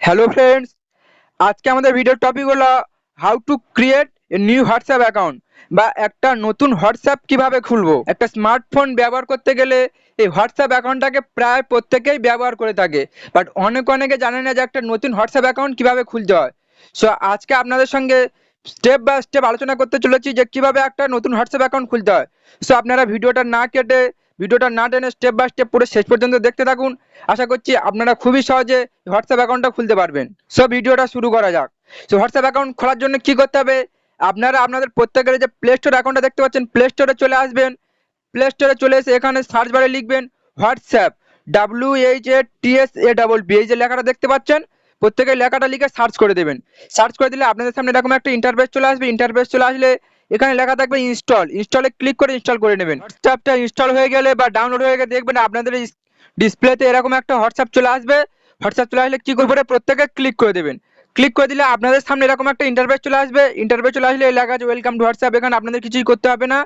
Hello friends আজকে আমাদের ভিডিওর টপিক হলো how to create a new WhatsApp account বা একটা নতুন হোয়াটসঅ্যাপ কীভাবে খুলবো? একটা স্মার্টফোন ব্যবহার করতে গেলে এই হোয়াটসঅ্যাপ অ্যাকাউন্টটাকে প্রায় প্রত্যেকেই ব্যবহার করে থাকে। বাট অনেক অনেকে জানে না যে একটা নতুন হোয়াটসঅ্যাপ অ্যাকাউন্ট কীভাবে খুলতে হয়। সো আজকে আপনাদের সঙ্গে স্টেপ বাই স্টেপ আলোচনা করতে চলেছি যে কীভাবে একটা নতুন হোয়াটসঅ্যাপ অ্যাকাউন্ট খুলতে হয়। সো আপনারা ভিডিওটা না কেটে ভিডিওটা না টেনে স্টেপ বাই স্টেপ পুরো শেষ পর্যন্ত দেখতে থাকুন। আশা করছি আপনারা খুবই সহজে হোয়াটসঅ্যাপ অ্যাকাউন্টটা খুলতে পারবেন। সো ভিডিওটা শুরু করা যাক। সো হোয়াটসঅ্যাপ অ্যাকাউন্ট খোলার জন্য কি করতে হবে? আপনারা আপনাদের প্রত্যেকের যে প্লে স্টোর অ্যাকাউন্টটা দেখতে পাচ্ছেন প্লে স্টোরে চলে আসবেন। প্লে স্টোরে চলে এসে এখানে সার্চ বারে লিখবেন WhatsApp W H A T S A double B এই যে লেখাটা দেখতে পাচ্ছেন, প্রত্যেকের লেখাটা লিখে সার্চ করে দেবেন। সার্চ করে দিলে আপনাদের সামনে এরকম একটা ইন্টারফেস চলে আসবে। ইন্টারফেস চলে আসলে এখানে লেখা থাকবে ইনস্টল ইনস্টলে ক্লিক করে ইনস্টল করে নেবেন। হোয়াটসঅ্যাপটা ইনস্টল হয়ে গেলে বা ডাউনলোড হয়ে গেলে দেখবেন আপনাদের ডিসপ্লেতে এরকম একটা হোয়াটসঅ্যাপ চলে আসবে। হোয়াটসঅ্যাপ চলে আসলে কি করবে প্রত্যেকে ক্লিক করে দেবেন। ক্লিক করে দিলে আপনাদের সামনে এরকম একটা ইন্টারফেস চলে আসবে। ইন্টারফেস চলে আসলে লেখা আছে ওয়েলকাম টু হোয়াটসঅ্যাপ এখানে আপনাদের কিছুই করতে হবে না।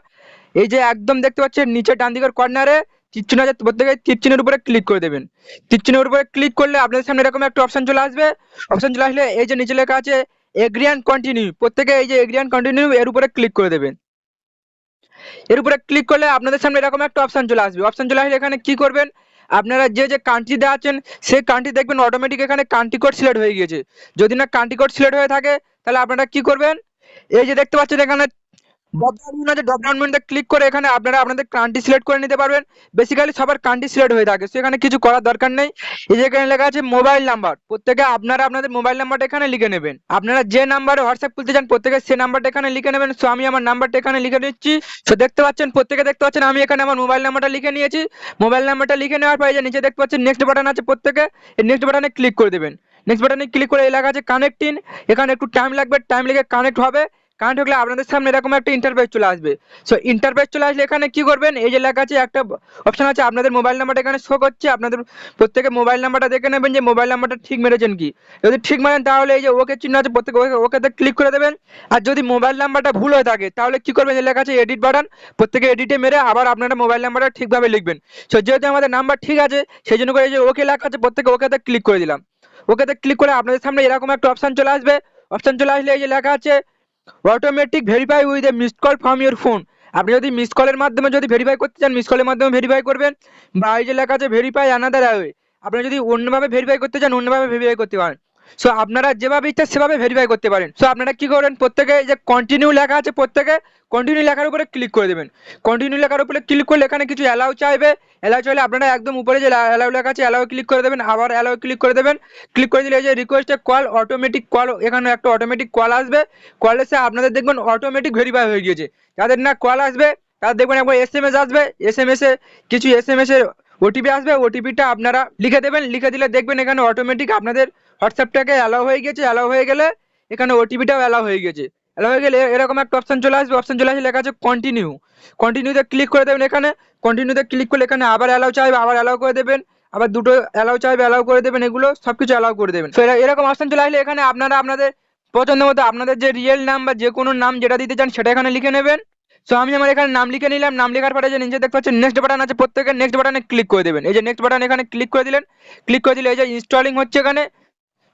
এই যে একদম দেখতে পাচ্ছেন নিচে ডান দিকের কর্নারে তীরচিহ্ন আছে প্রত্যেকে তীরচিহ্নের উপরে ক্লিক করে দেবেন। তীরচিহ্নের উপরে ক্লিক করলে আপনাদের সামনে এরকম একটা অপশন চলে আসবে। অপশন চলে আসলে এই যে নিচে লেখা আছে এগ্রি অ্যান্ড কন্টিনিউ প্রত্যেকে এই যে এগ্রি অ্যান্ড কন্টিনিউ এর উপরে ক্লিক করে দেবেন। এর উপরে ক্লিক করলে আপনাদের সামনে এরকম একটা অপশান চলে আসবে। অপশান চলে আসলে এখানে কি করবেন? আপনারা যে যে কান্ট্রি দেওয়া আছেন, সেই কান্ট্রি দেখবেন অটোমেটিক এখানে কান্ট্রি কোড সিলেক্ট হয়ে গিয়েছে। যদি না কান্ট্রি কোড সিলেক্ট হয়ে থাকে, তাহলে আপনারা কি করবেন? এই যে দেখতে পাচ্ছেন এখানে মেনু আছে ড্রপডাউন মেনুতে ক্লিক করে এখানে আপনারা আপনাদের কান্ট্রি সিলেক্ট করে নিতে পারবেন। বেসিক্যালি সবার কান্ট্রি সিলেক্ট হয়ে থাকে। সেখানে কিছু করার দরকার নেই। এই যে এখানে লেখা আছে মোবাইল নাম্বার প্রত্যেকে আপনারা আপনাদের মোবাইল নাম্বারটা এখানে লিখে নেবেন। আপনারা যে নাম্বারে হোয়াটসঅ্যাপ খুলতে চান, প্রত্যেকে সে নাম্বারটা এখানে লিখে নেবেন। সো আমি আমার নাম্বারটা এখানে লিখে নিচ্ছি। সো দেখতে পাচ্ছেন, প্রত্যেকে দেখতে পাচ্ছেন, আমি এখানে আমার মোবাইল নাম্বারটা লিখে নিয়েছি। মোবাইল নাম্বারটা লিখে নেওয়ার পরে যে নিচে দেখতে পাচ্ছেন নেক্সট বাটন আছে প্রত্যেকে। এই নেক্সট বাটনে ক্লিক করে দেবেন। নেক্সট বাটনে ক্লিক করে এই লেখা আছে কানেক্টিং এখানে একটু টাইম লাগবে টাইম লেগে কানেক্ট হবে। কারেন্ট হলে আপনাদের সামনে এরকম একটা ইন্টারফেস চলে আসবে। সো ইন্টারফেস চলে আসলে এখানে কি করবেন? এই যে লেখা আছে, একটা অপশন আছে, আপনাদের মোবাইল নাম্বারটা এখানে শো করছে, আপনাদের প্রত্যেকে মোবাইল নাম্বারটা দেখে নেবেন যে মোবাইল নাম্বারটা ঠিক মেরেছেন কি। যদি ঠিক মারেন, তাহলে এই যে ওকে চিহ্ন আছে, প্রত্যেকে ওকে ওকেতে ক্লিক করে দেবেন। আর যদি মোবাইল নাম্বারটা ভুল হয়ে থাকে, তাহলে কি করবেন? যে লেখা আছে এডিট বাটন প্রত্যেকে এডিটে মেরে আবার আপনারা মোবাইল নাম্বারটা ঠিকভাবে লিখবেন। সো যেহেতু আমাদের নাম্বার ঠিক আছে, সেই জন্য করে এই যে ওকে লেখা আছে, প্রত্যেকে ওকেতে ক্লিক করে দিলাম। ওকেতে ক্লিক করে আপনাদের সামনে এরকম একটা অপশন চলে আসবে। অপশন চলে আসলে এই যে লেখা আছে automatic verify with a missed call from your phone আপনি যদি মিস কলের মাধ্যমে যদি ভেরিফাই করতে চান মিস কলের মাধ্যমে ভেরিফাই করবেন। বা এই যে লেখা আছে ভেরিফাই আনাদার ওয়ে আপনি যদি অন্যভাবে ভেরিফাই করতে চান, অন্যভাবে ভেরিফাই করতে পারেন। সো আপনারা যেভাবে ইচ্ছা সেভাবে ভেরিফাই করতে পারেন। সো আপনারা কি করবেন প্রত্যেকে যে কন্টিনিউ লেখা আছে, প্রত্যেকে কন্টিনিউ লেখার উপরে ক্লিক করে দেবেন। কন্টিনিউ লেখার উপরে ক্লিক করলে এখানে কিছু অ্যালাউ চাইবে। অ্যালাউ চাইলে আপনারা একদম উপরে যে অ্যালাউ লেখা আছে অ্যালাউ ক্লিক করে দেবেন। আবার অ্যালাউ ক্লিক করে দেবেন। ক্লিক করে দিলে যে রিকোয়েস্টে কল অটোমেটিক কল এখানে একটা অটোমেটিক কল আসবে। কল এসে আপনাদের দেখবেন অটোমেটিক ভেরিফাই হয়ে গিয়েছে। যাদের না কল আসবে, তাদের দেখবেন একবার এস এম এস আসবে এস এম এস কিছু এস এম এস এর ওটিপি আসবে ওটিপিটা আপনারা লিখে দেবেন। লিখে দিলে দেখবেন এখানে অটোমেটিক আপনাদের হোয়াটসঅ্যাপটাকে অ্যালাউ হয়ে গেছে অ্যালাউ হয়ে গেলে এখানে ওটিপিটাও অ্যালাউ হয়ে গেছে। অ্যালাউ হয়ে গেলে এরকম একটা অপশন চলে আসবে অপশন চলে আসলে লেখা আছে কন্টিনিউ কন্টিনিউতে ক্লিক করে দেবেন এখানে কন্টিনিউতে ক্লিক করলে এখানে আবার অ্যালাউ চাইবে, আবার অ্যালাউ করে দেবেন, আবার দুটো অ্যালাউ চাইবে অ্যালাউ করে দেবেন, এগুলো সব কিছু অ্যালাউ করে দেবেন। তো এরকম অপশন চলে আসলে এখানে আপনারা আপনাদের পছন্দ মতো আপনাদের যে রিয়েল নাম বা যে কোনো নাম যেটা দিতে চান সেটা এখানে লিখে নেবেন। সো আমি আমার এখানে নাম লিখে নিলাম, নাম লেখার পরে যে নিচে দেখতে পাচ্ছেন নেক্সট বাটন আছে, প্রত্যেকের নেক্সট বাটনে ক্লিক করে দেবেন। এই যে নেক্সট বাটন এখানে ক্লিক করে দিলেন ক্লিক করে দিলে এই যে ইনস্টলিং হচ্ছে এখানে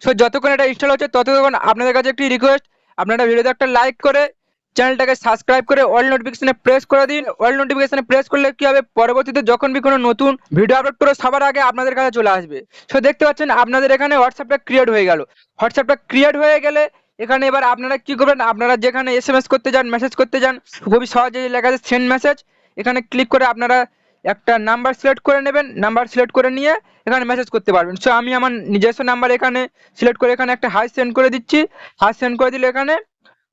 সো যতক্ষণ এটা ইনস্টল হচ্ছে, ততক্ষণ আপনাদের কাছে একটি রিকোয়েস্ট আপনারা ভিডিওতে একটা লাইক করে চ্যানেলটাকে সাবস্ক্রাইব করে অল নোটিফিকেশনে প্রেস করে দিন। অল নোটিফিকেশনে প্রেস করলে কি হবে? পরবর্তীতে যখন বি কোনো নতুন ভিডিও আপলোড করে সবার আগে আপনাদের কাছে চলে আসবে। সো দেখতে পাচ্ছেন, আপনাদের এখানে হোয়াটসঅ্যাপটা ক্রিয়েট হয়ে গেল। হোয়াটসঅ্যাপটা ক্রিয়েট হয়ে গেলে এখানে এবার আপনারা কি করবেন? আপনারা যেখানে এস করতে যান মেসেজ করতে যান খুবই সহজে লেখা আছে সেন্ড মেসেজ এখানে ক্লিক করে আপনারা একটা নাম্বার সিলেক্ট করে নেবেন নাম্বার সিলেক্ট করে নিয়ে এখানে মেসেজ করতে পারবেন। সো আমি আমার নিজস্ব নাম্বার এখানে সিলেক্ট করে এখানে একটা হাই সেন্ড করে দিচ্ছি। হাই সেন্ড করে দিলে এখানে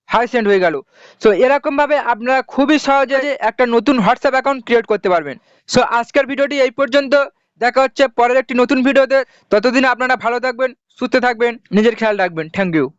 হাই সেন্ড হয়ে গেল। সো এরকমভাবে আপনারা খুবই সহজে একটা নতুন হোয়াটসঅ্যাপ অ্যাকাউন্ট ক্রিয়েট করতে পারবেন। সো আজকের ভিডিওটি এই পর্যন্ত। দেখা হচ্ছে পরের একটি নতুন ভিডিওতে। ততদিন আপনারা ভালো থাকবেন, সুস্থ থাকবেন, নিজের খেয়াল রাখবেন। Thank you